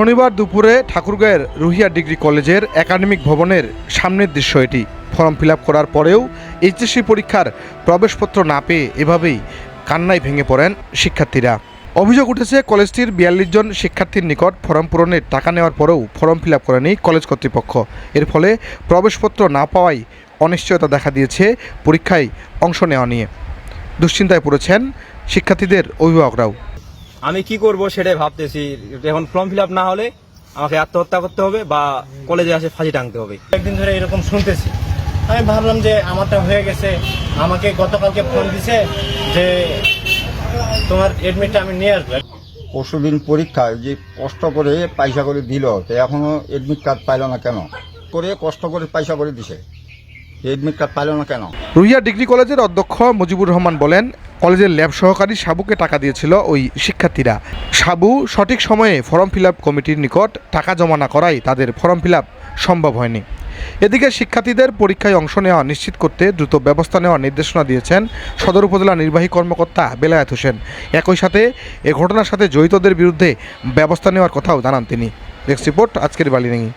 শনিবার দুপুরে ঠাকুরগাঁয়ের রুহিয়া ডিগ্রি কলেজের একাডেমিক ভবনের সামনের দৃশ্য এটি। ফর্ম ফিল করার পরেও এইচএসসি পরীক্ষার প্রবেশপত্র না পেয়ে এভাবেই কান্নায় ভেঙে পড়েন শিক্ষার্থীরা। অভিযোগ উঠেছে, কলেজটির বিয়াল্লিশ জন শিক্ষার্থীর নিকট ফর্ম পূরণের টাকা নেওয়ার পরেও ফর্ম ফিল করেনি কলেজ কর্তৃপক্ষ। এর ফলে প্রবেশপত্র না পাওয়ায় অনিশ্চয়তা দেখা দিয়েছে পরীক্ষায় অংশ নেওয়া নিয়ে। দুশ্চিন্তায় পড়েছেন শিক্ষার্থীদের অভিভাবকরাও। আমি কি করব সেটাই ভাবতেছি। এখন ফর্ম ফিল আপ না হলে আমাকে আত্মহত্যা করতে হবে বা কলেজে আসে ফাঁসি টাঙতে হবে। একদিন ধরে এরকম শুনতেছি। আমি ভাবলাম যে আমারটা হয়ে গেছে। আমাকে গতকালকে ফোন দিছে যে তোমার এডমিটটা আমি নিয়ে আসব। পরশুদিন পরীক্ষায় যে কষ্ট করে পয়সা করে দিল তো এখনও এডমিট কার্ড পাইল না কেন? করে কষ্ট করে পয়সা করে দিছে। এডমিট কার্ড পাইল না কেন? রুইয়া ডিগ্রি কলেজের অধ্যক্ষ মুজিবুর রহমান বলেন, কলেজের ল্যাব সহকারী সাবুকে টাকা দিয়েছিল ওই শিক্ষার্থীরা। সাবু সঠিক সময়ে ফর্ম ফিল কমিটির নিকট টাকা জমা না করায় তাদের ফর্ম ফিল সম্ভব হয়নি। এদিকে শিক্ষার্থীদের পরীক্ষায় অংশ নেওয়া নিশ্চিত করতে দ্রুত ব্যবস্থা নেওয়ার নির্দেশনা দিয়েছেন সদর উপজেলা নির্বাহী কর্মকর্তা বেলায়েত হোসেন। একই সাথে এ ঘটনার সাথে জড়িতদের বিরুদ্ধে ব্যবস্থা নেওয়ার কথাও জানান তিনি। ডেস্ক রিপোর্ট, আজকের বালিনাঙ্গি